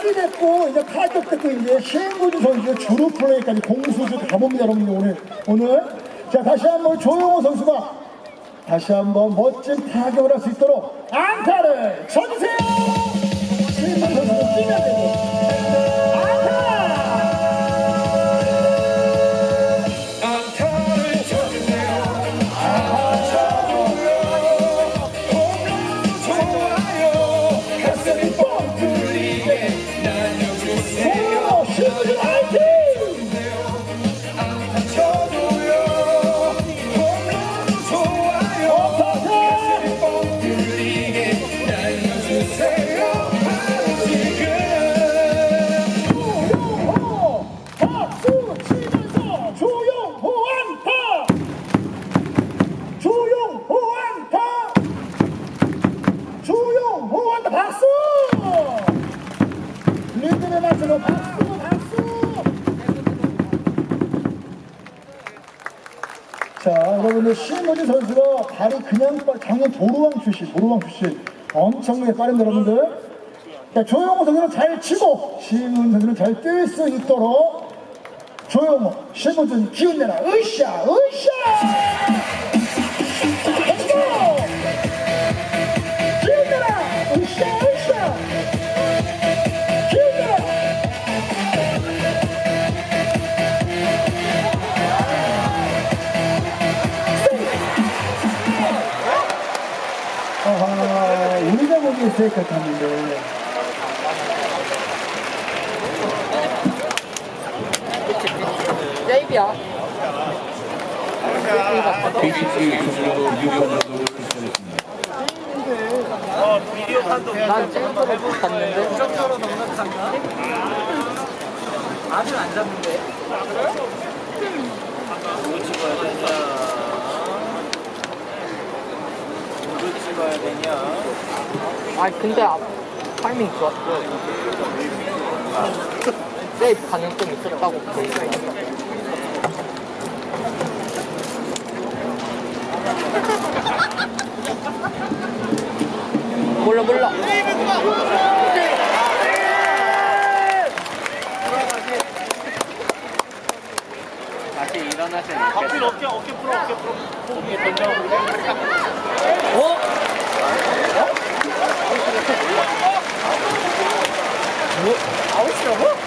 자, 오늘 수비됐고, 이제 타격 됐고, 이제 신구주 선수의 주루 플레이까지 공수주 가봅니다, 여러분. 오늘. 오늘. 자, 다시 한번 조용호 선수가 다시 한번 멋진 타격을 할 수 있도록 안타를 쳐주세요! 박수! 리듬에 맞춰서 박수 박수! 자 여러분들 신모지 선수가 발이 그냥 빠- 작년 도루왕 출신 도루왕 출신 엄청나게 빠른 여러분들 자, 조용호 선수는 잘 치고 신문 선수는 잘 뛸 수 있도록 조용호 신문준 기운내라 으쌰 으쌰 보기에 세이크 같았는데 세이비야. KCC 유효 감독을 선출했습니다. 난 생각보다 봤는데. 아직 안 잡는데. 뭐 찍어야 되냐? 뭐 찍어야 되냐? 아 근데 아, 타이밍 좋았어. 세이브 가능성 있었다고 보이네. 몰라 몰라. 다시 일어나지 않겠어. 어깨 어깨 풀어 어깨 풀어. 어깨 던져. 어? 뭐? 아웃이라고?